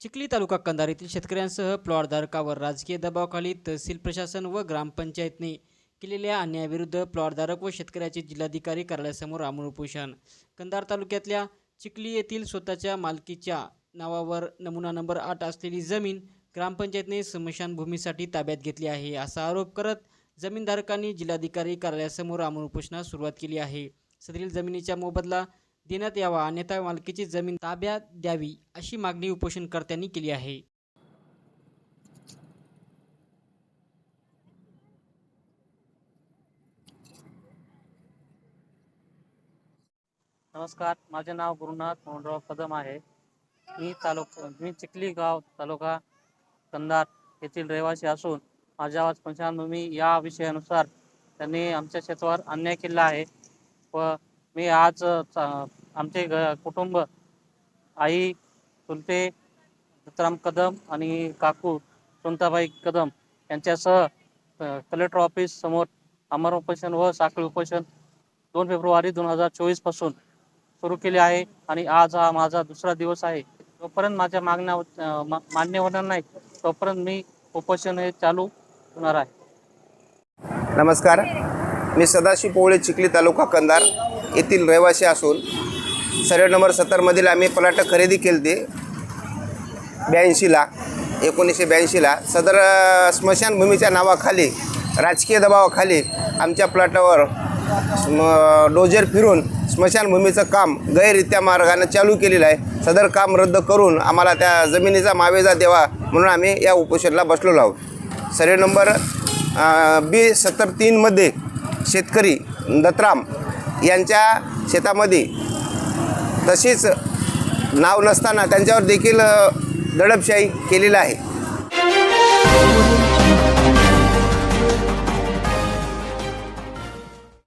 चिखली तालुका कंधार येथील शेतकऱ्यांसह प्लॉटधारकावर राजकीय दबावाखाली तहसील प्रशासन व ग्रामपंचायतने केलेल्या अन्यायाविरुद्ध प्लॉटधारक व शेतकऱ्याचे जिल्हाधिकारी कार्यालयासमोर आमरण उपोषण. कंधार तालुक्यातल्या चिखली येथील स्वतःच्या मालकीच्या नावावर नमुना नंबर आठ असलेली जमीन ग्रामपंचायतने स्मशानभूमीसाठी ताब्यात घेतली आहे असा आरोप करत जमीनधारकांनी जिल्हाधिकारी कार्यालयासमोर आमरण उपोषणास सुरुवात केली आहे. सदरील जमिनीच्या मोबदला देण्यात यावा अन्यथा मालकीची जमीन ताब्यात द्यावी अशी मागणी उपोषणकर्त्यांनी केली आहे. नमस्कार माझे नाव गुरुनाथ मोहनराव कदम आहे. मी तालुका मी चिखली गाव तालुका कंधार येथील रहिवासी असून माझ्या स्मशानभूमी या विषयानुसार त्यांनी आमच्या शेतावर अन्याय केला आहे व मी आज आमचे घ कुटुंब आई चुलते दत्तराम कदम आणि काकू सुंताबाई कदम यांच्यासह कलेक्टर ऑफिस समोर अमर उपोषण व साखळी उपोषण दोन फेब्रुवारी दोन हजार चोवीसपासून सुरू केले आहे आणि आज हा माझा दुसरा दिवस आहे. जोपर्यंत माझ्या मागण्या मा- मान्य होणार नाही तोपर्यंत मी उपोषण हे चालू होणार आहे. नमस्कार. मी सदाशिव पोवळे चिखली तालुका कंधार येथील रहिवासी असून सर्वे नंबर सत्तरमधील आम्ही प्लॉट खरेदी केली होती ब्याऐंशीला एकोणीसशे ब्याऐंशीला. सदर स्मशानभूमीच्या नावाखाली राजकीय दबावाखाली आमच्या प्लॉटावर स्म- डोजर फिरून स्मशानभूमीचं काम गैररित्या मार्गाने चालू केलेलं आहे. सदर काम रद्द करून आम्हाला त्या जमिनीचा मावेजा द्यावा म्हणून आम्ही या उपोषणाला बसलेलो आहोत. सर्वे नंबर बी सत्तर तीनमध्ये शेतकरी दत्राम यांच्या शेतामध्ये तशीच नाव नसताना त्यांच्यावर देखील दडपशाही केलेलं आहे.